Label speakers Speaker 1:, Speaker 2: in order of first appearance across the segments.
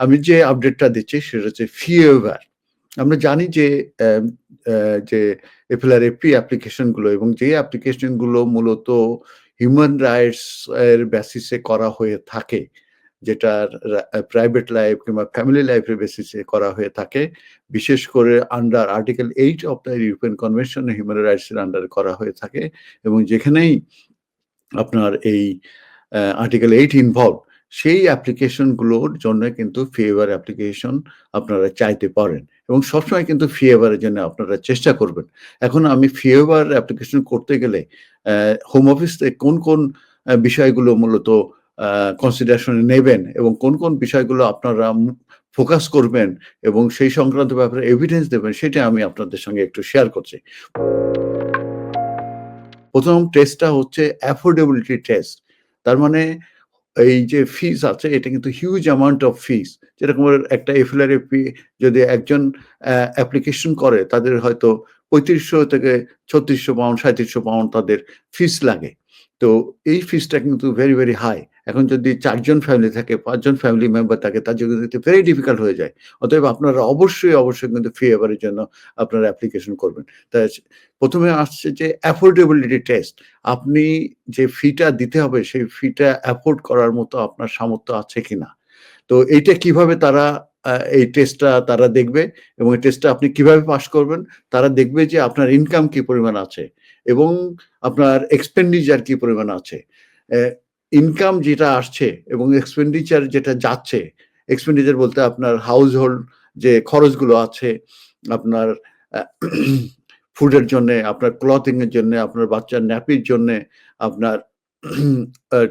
Speaker 1: আমি যে আপডেটটা দিচ্ছি সেটা হচ্ছে ফি ওয়েভার আমরা জানি যে যে এফএলআর এপি অ্যাপ্লিকেশনগুলো এবং যে অ্যাপ্লিকেশনগুলো মূলত হিউম্যান রাইটস এর বেসিসে করা হয়ে থাকে যেটা প্রাইভেট লাইফ কিংবা ফ্যামিলি লাইফের বেসিসে করা হয়ে থাকে, বিশেষ করে under article eight of the European convention human rights এর আন্ডার করা হয়ে থাকে এবং যেখানেই আপনার এই আর্টিকেল এইট ইনভলভ সেই অ্যাপ্লিকেশনগুলোর জন্য কিন্তু ফেভার অ্যাপ্লিকেশন আপনারা চাইতে পারেন এবং সবসময় কিন্তু ফিএভারের জন্য আপনারা চেষ্টা করবেন। এখন আমি ফিএভার অ্যাপ্লিকেশন করতে গেলে হোম অফিস কোন কোন বিষয়গুলো মূলত কনসিডারেশনে নেবেন এবং কোন কোন বিষয়গুলো আপনারা ফোকাস করবেন এবং সেই সংক্রান্ত ব্যাপারে এভিডেন্স দেবেন সেটা আমি আপনাদের সঙ্গে একটু শেয়ার করছি। প্রথম টেস্টটা হচ্ছে অ্যাফোর্ডেবিলিটি টেস্ট তার মানে এই যে ফিস আছে, এটা কিন্তু হিউজ অ্যামাউন্ট অফ ফিস যেরকম একটা এফএলআর যদি একজন অ্যাপ্লিকেশন করে, তাদের হয়তো পঁয়ত্রিশশো থেকে ছত্রিশশো পাউন্ড সাঁত্রিশশো পাউন্ড তাদের ফিস লাগে। তো এই ফিসটা কিন্তু ভেরি ভেরি হাই এখন যদি চারজন ফ্যামিলি থাকে, পাঁচজন ফ্যামিলি মেম্বার থাকে, তার জন্য কিন্তু ভেরি ডিফিকাল্ট হয়ে যায়। অতএব আপনারা অবশ্যই অবশ্যই কিন্তু ফি এভারের জন্য আপনারা অ্যাপ্লিকেশন করবেন। তাই প্রথমে আসছে যে অ্যাফোর্ডেবিলিটি টেস্ট আপনি যে ফিটা দিতে হবে, সেই ফিটা অ্যাফোর্ড করার মতো আপনার সামর্থ্য আছে কিনা? তো এইটা কীভাবে তারা এই টেস্টটা তারা দেখবে এবং এই টেস্টটা আপনি কীভাবে পাস করবেন? তারা দেখবে যে আপনার ইনকাম কি পরিমাণ আছে এবং আপনার এক্সপেন্ডিচার কি পরিমাণ আছে। ইনকাম যেটা আসছে এবং এক্সপেন্ডিচার যেটা যাচ্ছে এক্সপেন্ডিচার বলতে আপনার হাউস হোল্ড যে খরচগুলো আছে, আপনার ফুডের জন্য, আপনার ক্লথিং এর জন্য, আপনার বাচ্চার ন্যাপির জন্য, আপনার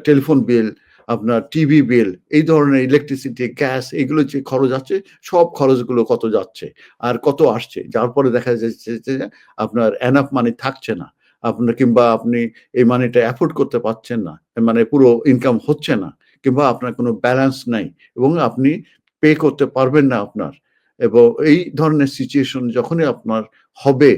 Speaker 1: টেলিফোন বিল আপনার টিভি বিল এই ধরনের ইলেকট্রিসিটি গ্যাস এগুলো যে খরচ আছে, সব খরচগুলো কত যাচ্ছে, আর কত আসছে, যার পরে দেখা যাচ্ছে যে আপনার এনাফ মানি থাকছে না। আপনার কিংবা আপনি এই মানিটা অ্যাফোর্ড করতে পারছেন না মানে পুরো ইনকাম হচ্ছে না, কিংবা আপনার কোনো ব্যালেন্স নাই এবং আপনি পে করতে পারবেন না আপনার। এবং এই ধরনের সিচুয়েশন যখনই আপনার হবে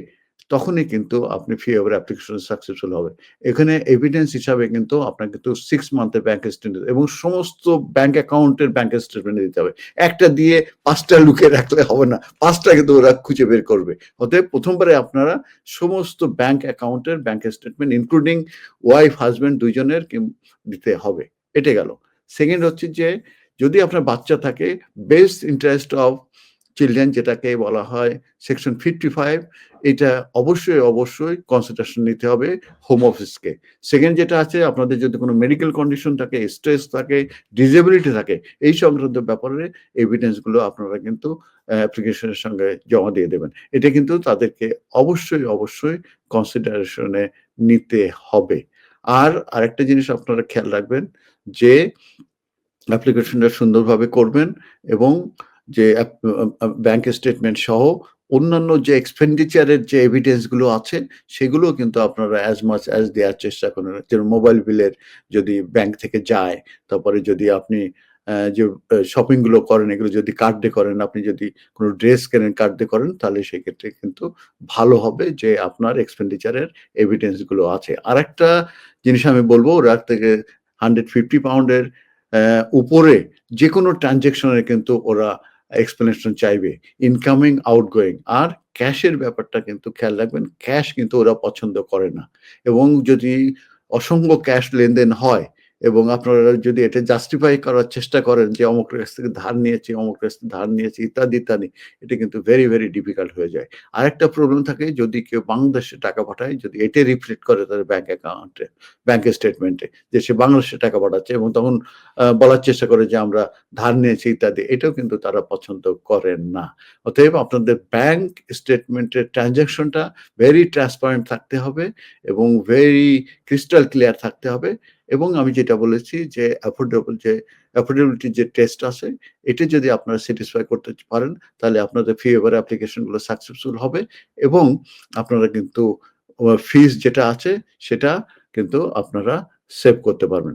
Speaker 1: তখনই কিন্তু আপনি ফি ওভার অ্যাপ্লিকেশন সাকসেসফুল হবে এখানে এভিডেন্স হিসাবে কিন্তু আপনাকে কিন্তু সিক্স মান্থের ব্যাংক স্টেটমেন্ট এবং সমস্ত ব্যাংক অ্যাকাউন্টের ব্যাংক স্টেটমেন্ট দিতে হবে। একটা দিয়ে পাঁচটা লুকে রাখলে হবে না। পাঁচটা কিন্তু ওরা খুঁজে বের করবে। অতএব প্রথমবারে আপনারা সমস্ত ব্যাংক অ্যাকাউন্টের bank statement including wife husband দুইজনের দিতে হবে। এটা গেল। সেকেন্ড হচ্ছে যে, যদি আপনার বাচ্চা থাকে বেস্ট ইন্টারেস্ট অফ চিলড্রেন যেটাকে বলা হয় সেকশন ফিফটি ফাইভ, এটা অবশ্যই অবশ্যই কনসিডারেশন নিতে হবে হোম অফিসকে সেকেন্ড যেটা আছে, আপনাদের যদি কোনো মেডিকেল কন্ডিশন থাকে স্ট্রেস থাকে ডিসেবিলিটি থাকে, এই সংক্রান্ত ব্যাপারে এভিডেন্সগুলো আপনারা কিন্তু অ্যাপ্লিকেশনের সঙ্গে জমা দিয়ে দেবেন। এটা কিন্তু তাদেরকে অবশ্যই অবশ্যই কনসিডারেশনে নিতে হবে। আর আরেকটা জিনিস আপনারা খেয়াল রাখবেন যে অ্যাপ্লিকেশনটা সুন্দরভাবে করবেন এবং যে ব্যাংক স্টেটমেন্ট সহ অন্যান্য যে এক্সপেন্ডিচারের যে এভিডেন্সগুলো আছে, সেগুলো কিন্তু আপনারা অ্যাজ মাচ অ্যাজ দেওয়ার চেষ্টা করেন। যেমন মোবাইল বিলের যদি ব্যাংক থেকে যায়, তারপরে যদি আপনি যে শপিংগুলো করেন, এগুলো যদি কার্ডে করেন, আপনি যদি কোনো ড্রেস কেনেন কার্ডে করেন, তাহলে সেক্ষেত্রে কিন্তু ভালো হবে যে আপনার এক্সপেন্ডিচারের এভিডেন্সগুলো আছে। আর একটা জিনিস আমি বলব, ওরা থেকে হান্ড্রেড ফিফটি পাউন্ডের উপরে যে কোনো ট্রানজেকশনের কিন্তু ওরা এক্সপ্লেনেশন চাইবে। ইনকামিং আউটগোয়িং আর ক্যাশের ব্যাপারটা কিন্তু খেয়াল রাখবেন ক্যাশ কিন্তু ওরা পছন্দ করে না। এবং যদি অসংখ্য ক্যাশ লেনদেন হয় এবং আপনারা যদি এটা জাস্টিফাই করার চেষ্টা করেন যে অমুক কাছ থেকে ধার নিয়েছি, অমুক কাছ থেকে ধার নিয়েছি, ইত্যাদি ইত্যাদি, এটা কিন্তু ভেরি ভেরি ডিফিকাল্ট হয়ে যায়। আরেকটা প্রবলেম থাকে, যদি কেউ বাংলাদেশে টাকা পাঠায়, যদি এটা রিফ্লেক্ট করে তাদের ব্যাংক অ্যাকাউন্টে ব্যাংকের স্টেটমেন্টে যে সে বাংলাদেশে টাকা পাঠাচ্ছে এবং তখন বলার চেষ্টা করে যে আমরা ধার নিয়েছি, ইত্যাদি, এটাও কিন্তু তারা পছন্দ করেন না। অতএব আপনাদের ব্যাংক স্টেটমেন্টের ট্রানজাকশনটা ভেরি ট্রান্সপারেন্ট থাকতে হবে এবং ভেরি ক্রিস্টাল ক্লিয়ার থাকতে হবে। এবং আমি যেটা বলেছি যে অ্যাফোর্ডেবল যে অ্যাফোর্ডেবিলিটি যে টেস্ট আছে, এটা যদি আপনারা স্যাটিসফাই করতে পারেন, তাহলে আপনাদের ফি এভার অ্যাপ্লিকেশনগুলো সাকসেসফুল হবে এবং আপনারা কিন্তু ফিস যেটা আছে, সেটা কিন্তু আপনারা সেভ করতে পারবেন।